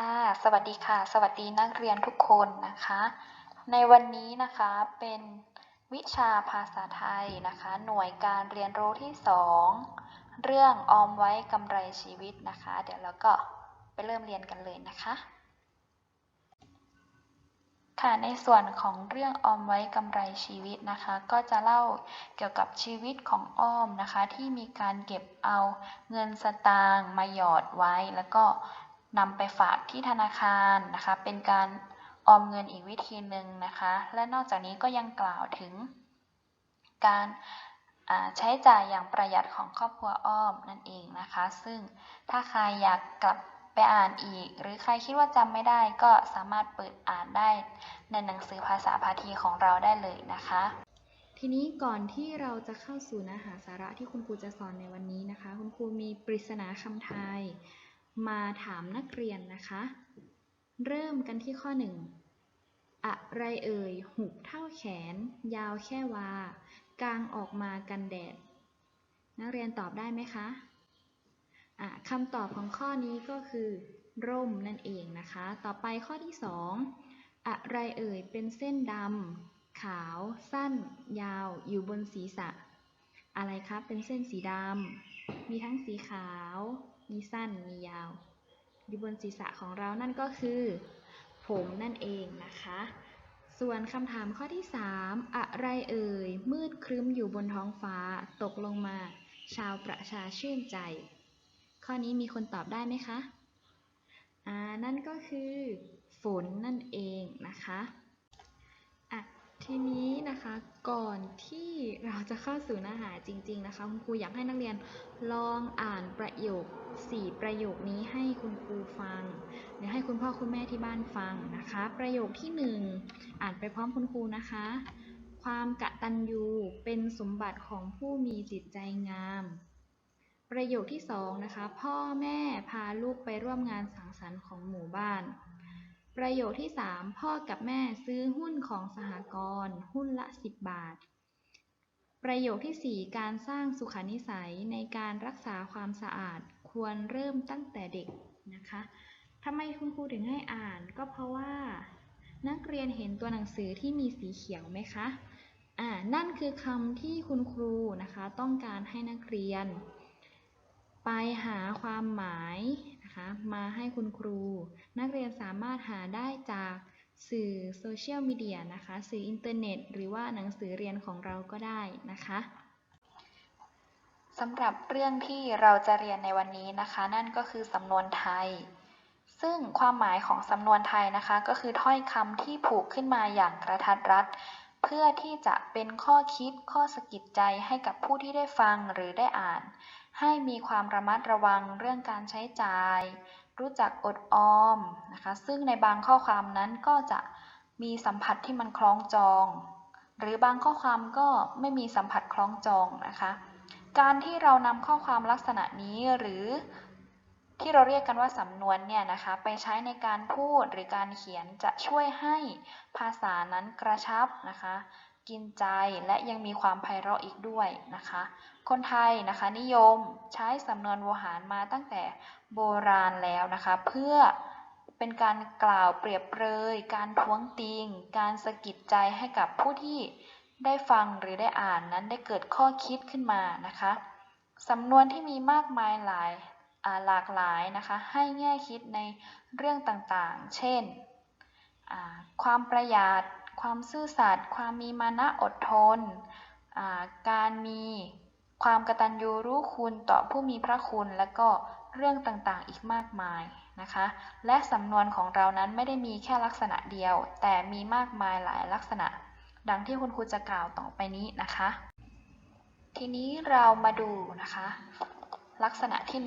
ค่ะ สวัสดีค่ะ สวัสดีนักเรียนทุกคนนะคะ ในวันนี้นะคะเป็นวิชาภาษาไทยนะคะ หน่วยการเรียนรู้ที่ 2 เรื่องออมไว้กำไรชีวิตนะคะ เดี๋ยวเราก็ไปเริ่มเรียนกันเลยนะคะ ค่ะ ในส่วนของเรื่องออมไว้กำไรชีวิตนะคะ ก็จะเล่าเกี่ยวกับชีวิตของอ้อมนะคะ ที่มีการเก็บเอาเงินสตางค์มาหยอดไว้แล้วก็ นำไปฝากที่ธนาคารนะคะ เป็นการออมเงินอีกวิธีหนึ่งนะคะ และนอกจากนี้ก็ยังกล่าวถึง การใช้จ่ายอย่างประหยัดของครอบครัวอ้อมนั่นเองนะคะ ซึ่งถ้าใครอยากกลับไปอ่านอีก หรือใครคิดว่าจำไม่ได้ก็สามารถเปิดอ่านได้ในหนังสือภาษาพาทีของเราได้เลยนะคะ ทีนี้ก่อนที่เราจะเข้าสู่เนื้อหาสาระที่คุณครูจะสอนในวันนี้นะคะ คุณครูมีปริศนาคำไทย มาถามนักเรียนนะคะ เริ่มกันที่ข้อหนึ่งอะไรเอ่ย หุบเท่าแขน ยาวแค่วากางออกมากันแดด นักเรียนตอบได้ไหมคะอะคำตอบของข้อนี้ก็คือ ร่มนั่นเองนะคะ ต่อไปข้อที่สองอะไรเอ่ย เป็นเส้นดำขาว สั้น ยาว อยู่บนศีรษะ อะไรครับ เป็นเส้นสีดำ มีทั้งสีขาว มีสั้น มียาว อยู่บนศีรษะของเรานั่นก็คือ ผมนั่นเองนะคะ ส่วนคำถามข้อที่ 3 อะไรเอ่ย มืดครึ้มอยู่บนท้องฟ้า ตกลงมา ชาวประชาชื่นใจ ข้อนี้มีคนตอบได้ไหมคะ อ่า นั่นก็คือ ฝนนั่นเองนะคะ อะ ทีนี้นะคะ ก่อนที่เราจะเข้าสู่เนื้อหาจริง ๆ นะคะ คุณครูอยากให้นักเรียนลองอ่านประโยค 4 ประโยคนี้ให้คุณครูฟังหรือให้คุณพ่อคุณแม่ที่บ้านฟังนะคะ ประโยคที่ 1 อ่านไปพร้อมคุณครูนะคะ ความกะตัญญูเป็นสมบัติของผู้มีจิตใจงาม ประโยคที่2นะคะ พ่อแม่พาลูกไปร่วมงานสังสรรค์ของหมู่บ้าน ประโยคที่ 3 พ่อกับแม่ซื้อหุ้นของสหกรณ์หุ้นละ 10 บาท ประโยคที่ 4 การสร้างสุขานิสัยในการรักษาความสะอาดควรเริ่มตั้งแต่เด็กนะคะทำไมคุณครูถึงให้อ่านก็เพราะว่า นักเรียนเห็นตัวหนังสือที่มีสีเขียวไหมคะอ่านั่นคือคำที่คุณครูนะคะ ต้องการให้นักเรียน ไปหาความหมาย นะคะมาให้คุณครู นักเรียนสามารถหาได้จากสื่อโซเชียลมีเดียนะคะ สื่ออินเทอร์เน็ต หรือว่าหนังสือเรียนของเราก็ได้นะคะสำหรับเรื่องที่เราจะเรียนในวันนี้นะคะ นั่นก็คือสำนวนไทย ซึ่งความหมายของสำนวนไทยนะคะ ก็คือถ้อยคำที่ผูกขึ้นมาอย่างกระทัดรัดเพื่อที่จะเป็นข้อคิดข้อสะกิดใจให้กับผู้ที่ได้ฟังหรือได้อ่าน ให้มีความระมัดระวังเรื่องการใช้จ่าย รู้จักอดออมนะคะ ซึ่งในบางข้อความนั้นก็จะมีสัมผัสที่มันคล้องจอง หรือบางข้อความก็ไม่มีสัมผัสคล้องจองนะคะ การที่เรานำข้อความลักษณะนี้หรือที่เราเรียกกันว่าสำนวนเนี่ยนะคะ ไปใช้ในการพูดหรือการเขียนจะช่วยให้ภาษานั้นกระชับนะคะ กินใจและยังมีความไพเราะอีกด้วยนะคะ คนไทยนะคะนิยมใช้สำนวนโวหารมาตั้งแต่โบราณแล้วนะคะ เพื่อเป็นการกล่าวเปรียบเปรย การท้วงติง การสะกิดใจให้กับผู้ที่ได้ฟังหรือได้อ่านนั้นได้เกิดข้อคิดขึ้นมานะคะสำนวนที่มีมากมายหลายาหลากหลายนะคะให้แง่คิดในเรื่องต่างๆ เช่น ความประหยัด ความซื่อสัตย์ ความมีมานะอดทน การมีความกตัญญูรู้คุณต่อผู้มีพระคุณ และก็เรื่องต่างๆอีกมากมายนะคะ และสำนวนของเรานั้นไม่ได้มีแค่ลักษณะเดียว แต่มีมากมายหลายลักษณะ ดังที่คุณครูจะกล่าวต่อไปนี้นะคะ ทีนี้เรามาดูนะคะ ลักษณะที่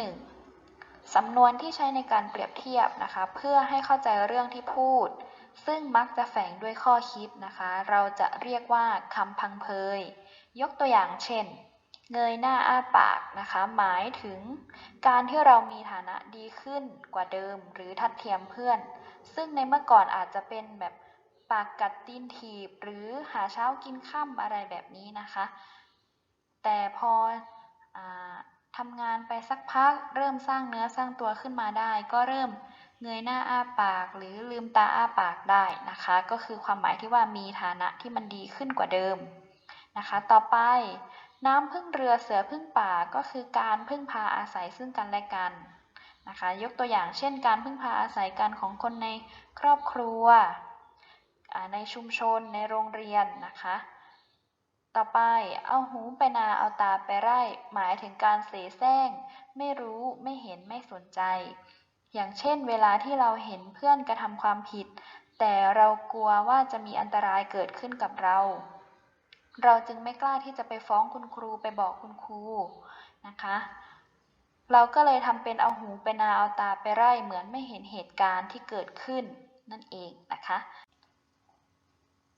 1สำนวนที่ใช้ในการเปรียบเทียบนะคะ เพื่อให้เข้าใจเรื่องที่พูด ซึ่งมักจะแฝงด้วยข้อคิดนะคะ เราจะเรียกว่าคำพังเพย ยกตัวอย่างเช่น เงยหน้าอ้าปากนะคะ หมายถึงการที่เรามีฐานะดีขึ้นกว่าเดิม หรือทัดเทียมเพื่อน ซึ่งในเมื่อก่อนอาจจะเป็นแบบปากกัดตีนถีบ หรือหาเช้ากินค่ำอะไรแบบนี้นะคะ แต่พออทำงานไปสักพักเริ่มสร้างเนื้อสร้างตัวขึ้นมาได้ ก็เริ่ม เงยหน้าอ้าปากหรือลืมตาอ้าปากได้นะคะ ก็คือความหมายที่ว่ามีฐานะที่มันดีขึ้นกว่าเดิมนะคะ ต่อไปน้ำพึ่งเรือเสือพึ่งป่าก็คือการพึ่งพาอาศัยซึ่งกันและกันนะคะ ยกตัวอย่างเช่น การพึ่งพาอาศัยกันของคนในครอบครัว ในชุมชนในโรงเรียนนะคะ ต่อไปเอาหูไปนาเอาตาไปไร่ หมายถึงการเสแสร้ง ไม่รู้ไม่เห็นไม่สนใจ อย่างเช่น เวลาที่เราเห็นเพื่อนกระทำความผิด แต่เรากลัวว่าจะมีอันตรายเกิดขึ้นกับเรา เราจึงไม่กล้าที่จะไปฟ้องคุณครูไปบอกคุณครูนะคะ เราก็เลยทำเป็นเอาหูไปนาเอาตาไปไร่เหมือนไม่เห็นเหตุการณ์ที่เกิดขึ้นนั่นเองนะคะ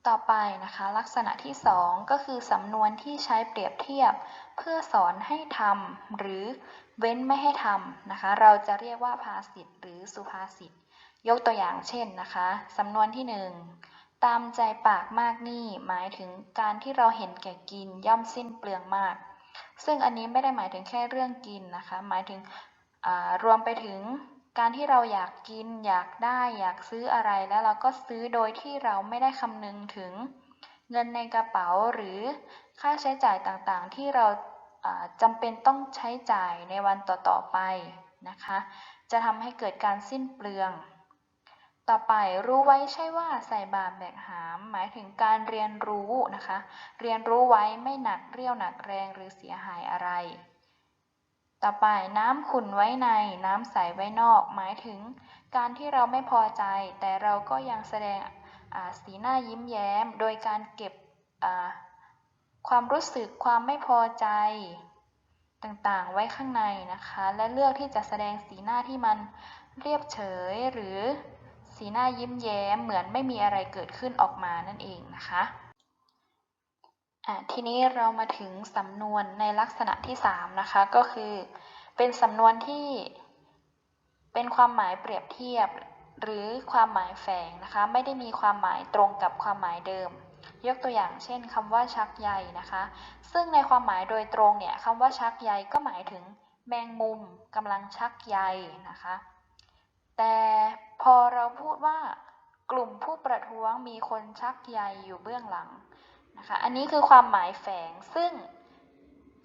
ต่อไปนะคะลักษณะที่ 2 ก็คือสำนวนที่ใช้เปรียบเทียบ เพื่อสอนให้ทำหรือเว้นไม่ให้ทำนะคะ เราจะเรียกว่าภาษิตหรือสุภาษิต ยกตัวอย่างเช่นนะคะสำนวนที่ 1 ตามใจปากมากนี่หมายถึงการที่เราเห็นแก่กินย่อมสิ้นเปลืองมาก ซึ่งอันนี้ไม่ได้หมายถึงแค่เรื่องกินนะคะ หมายถึงรวมไปถึง การที่เราอยากกิน อยากได้อยากซื้ออะไรแล้วเราก็ซื้อโดยที่เราไม่ได้คำนึงถึงเงินในกระเป๋าหรือค่าใช้จ่ายต่างๆ ที่เราจำเป็นต้องใช้จ่ายในวันต่อๆไปนะคะ จะทำให้เกิดการสิ้นเปลือง ต่อไปรู้ไว้ใช่ว่าใส่บาตรแบกหาม หมายถึงการเรียนรู้นะคะ เรียนรู้ไว้ไม่หนักเรี่ยวหนักแรงหรือเสียหายอะไร ต่อไปน้ำขุ่นไว้ในน้ำใสไว้นอก หมายถึง การที่เราไม่พอใจ แต่เราก็ยังแสดงสีหน้ายิ้มแย้ม โดยการเก็บความรู้สึกความไม่พอใจ ต่างๆ ไว้ข้างในนะคะ และเลือกที่จะแสดงสีหน้าที่มันเรียบเฉยหรือสีหน้ายิ้มแย้มเหมือนไม่มีอะไรเกิดขึ้นออกมานั่นเองนะคะ ทีนี้เรามาถึงสำนวนในลักษณะที่ 3 นะคะ ก็คือ เป็นสำนวนที่เป็นความหมายเปรียบเทียบ หรือความหมายแฝงนะคะ ไม่ได้มีความหมายตรงกับความหมายเดิม ยกตัวอย่างเช่นคำว่าชักใยนะคะ ซึ่งในความหมายโดยตรงเนี่ยคำว่าชักใยก็หมายถึงแมงมุมกำลังชักใยนะคะ แต่พอเราพูดว่ากลุ่มผู้ประท้วงมีคนชักใยอยู่เบื้องหลัง นะคะ อันนี้คือความหมายแฝง ซึ่ง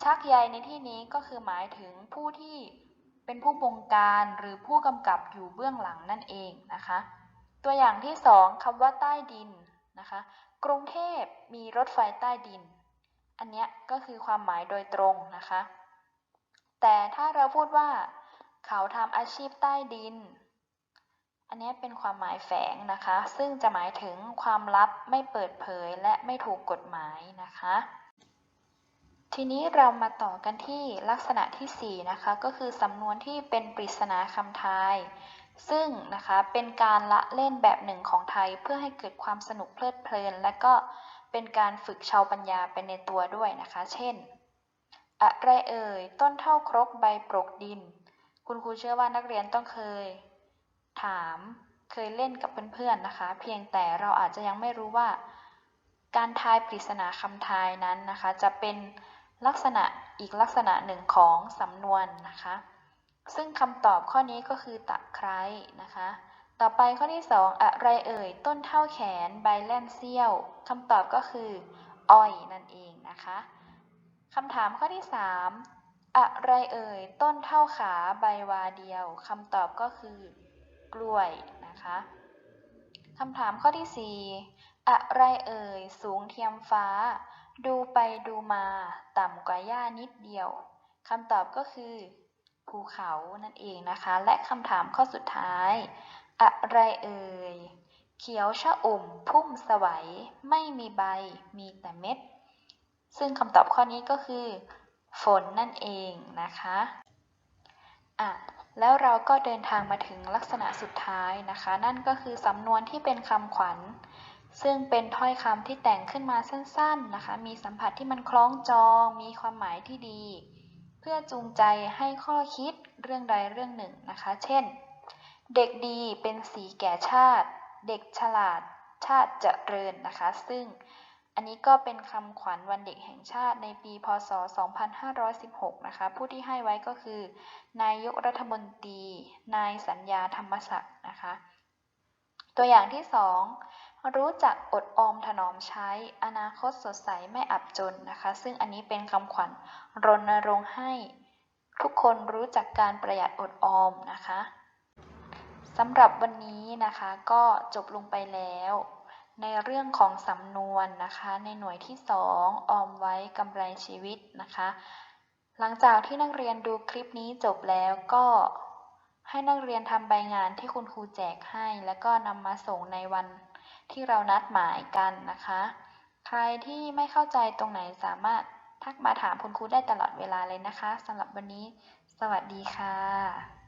ชักใยในที่นี้ก็คือหมายถึงผู้ที่เป็นผู้บงการหรือผู้กำกับอยู่เบื้องหลังนั่นเองนะคะ ตัวอย่างที่สองคำว่าใต้ดินนะคะ กรุงเทพมีรถไฟใต้ดิน อันนี้ก็คือความหมายโดยตรงนะคะ แต่ถ้าเราพูดว่า เขาทำอาชีพใต้ดิน อันนี้เป็นความหมายแฝงนะคะ ซึ่งจะหมายถึงความลับไม่เปิดเผยและไม่ถูกกฎหมายนะคะ ทีนี้เรามาต่อกันที่ลักษณะที่ 4 นะคะ ก็คือสำนวนที่เป็นปริศนาคำทาย ซึ่งนะคะเป็นการละเล่นแบบหนึ่งของไทยเพื่อให้เกิดความสนุกเพลิดเพลิน และก็เป็นการฝึกชาวปัญญาไปในตัวด้วยนะคะ เช่น อะไรเอ่ย ต้นเท่าครกใบปรกดิน คุณครูเชื่อว่านักเรียนต้องเคย ถามเคยเล่นกับเพื่อนๆนะคะ เพียงแต่เราอาจจะยังไม่รู้ว่า การทายปริศนาคำทายนั้นนะคะ จะเป็นลักษณะอีกลักษณะหนึ่งของสำนวนนะคะ ซึ่งคำตอบข้อนี้ก็คือตะไคร้นะคะ ต่อไปข้อที่ 2 อะไรเอ่ย ต้นเท่าแขนใบแล่นเสี้ยวคำตอบก็คืออ้อยนั่นเองนะคะคำถามข้อที่ 3 อะไรเอ่ย ต้นเท่าขาใบวาเดียวคำตอบก็คือ กล้วยนะคะคำถามข้อที่ 4 อะไรเอ่ย สูงเทียมฟ้า ดูไปดูมา ต่ำกว่าหญ้านิดเดียวคำตอบก็คือ ภูเขานั่นเองนะคะ และคำถามข้อสุดท้าย อะไรเอ่ย เขียวชะอุ่ม พุ่มสวัย ไม่มีใบ มีแต่เม็ด ซึ่งคำตอบข้อนี้ก็คือ ฝนนั่นเองนะคะ อะ แล้วเราก็เดินทางมาถึงลักษณะสุดท้ายนะคะ นั่นก็คือสำนวนที่เป็นคำขวัญ ซึ่งเป็นถ้อยคำที่แต่งขึ้นมาสั้นๆนะคะ มีสัมผัสที่มันคล้องจอง มีความหมายที่ดี เพื่อจูงใจให้ข้อคิดเรื่องใดเรื่องหนึ่งนะคะ เช่น เด็กดีเป็นสีแก่ชาติ เด็กฉลาดชาติเจริญนะคะ ซึ่ง อันนี้ก็เป็นคำขวัญวันเด็กแห่งชาติในปี พศ 2516 นะคะ ผู้ที่ให้ไว้ก็คือ นายกรัฐมนตรี นายสัญญาธรรมศักดิ์นะคะ ตัวอย่างที่สองรู้จักอดออมถนอมใช้ อนาคตสดใสไม่อับจนนะคะ ซึ่งอันนี้เป็นคำขวัญรณรงค์ให้ทุกคนรู้จักการประหยัดอดออมนะคะสำหรับวันนี้นะคะก็จบลงไปแล้ว ในเรื่องของสำนวนนะคะ ในหน่วยที่สองออมไว้กำไรชีวิตนะคะ หลังจากที่นักเรียนดูคลิปนี้จบแล้วก็ให้นักเรียนทำใบงานที่คุณครูแจกให้ แล้วก็นำมาส่งในวันที่เรานัดหมายกันนะคะ ใครที่ไม่เข้าใจตรงไหนสามารถทักมาถามคุณครูได้ตลอดเวลาเลยนะคะสำหรับวันนี้ สวัสดีค่ะ